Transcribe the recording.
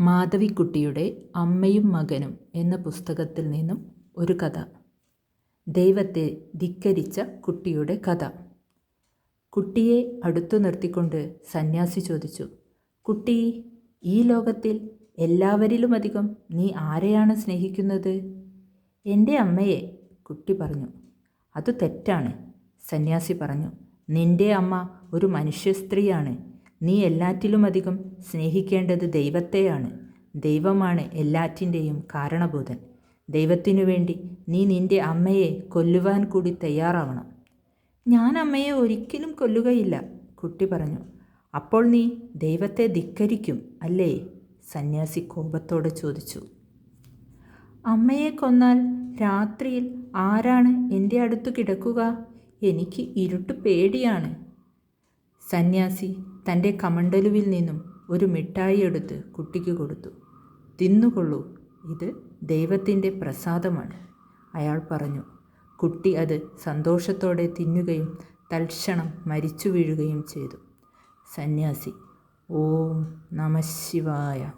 മാധവിക്കുട്ടിയുടെ അമ്മയും മകനും എന്ന പുസ്തകത്തിൽ നിന്നും ഒരു കഥ. ദൈവത്തെ ധിക്കരിച്ച കുട്ടിയുടെ കഥ. കുട്ടിയെ അടുത്തു നിർത്തിക്കൊണ്ട് സന്യാസി ചോദിച്ചു കുട്ടി ഈ ലോകത്തിൽ എല്ലാവരിലുമധികം നീ ആരെയാണ് സ്നേഹിക്കുന്നത്? എന്റെ അമ്മയെ കുട്ടി പറഞ്ഞു. അത് തെറ്റാണ് സന്യാസി പറഞ്ഞു. നിന്റെ അമ്മ ഒരു മനുഷ്യ സ്ത്രീയാണ് നീ എല്ലാറ്റിലുമധികം സ്നേഹിക്കേണ്ടത് ദൈവത്തെയാണ്. ദൈവമാണ് എല്ലാറ്റിന്റെയും കാരണഭൂതൻ. ദൈവത്തിനു വേണ്ടി നീ നിന്റെ അമ്മയെ കൊല്ലുവാൻ കൂടി തയ്യാറാവണം. ഞാൻ അമ്മയെ ഒരിക്കലും കൊല്ലുകയില്ല കുട്ടി പറഞ്ഞു. അപ്പോൾ നീ ദൈവത്തെ ധിക്കരിക്കും അല്ലേ? സന്യാസി കോപത്തോടെ ചോദിച്ചു. അമ്മയെ കൊന്നാൽ രാത്രിയിൽ ആരാണ് എന്റെ അടുത്ത് കിടക്കുക? എനിക്ക് ഇരുട്ട് പേടിയാണ്. സന്യാസി തന്റെ കമണ്ടലുവിൽ നിന്നും ഒരു മിഠായി എടുത്ത് കുട്ടിക്ക് കൊടുത്തു. തിന്നുകൊള്ളൂ. ഇത് ദൈവത്തിന്റെ പ്രസാദമാണ്. അയാൾ പറഞ്ഞു. കുട്ടി അത് സന്തോഷത്തോടെ തിന്നുകയും തൽക്ഷണം മരിച്ചു വീഴുകയും ചെയ്തു. സന്യാസി ഓം നമഃശിവായ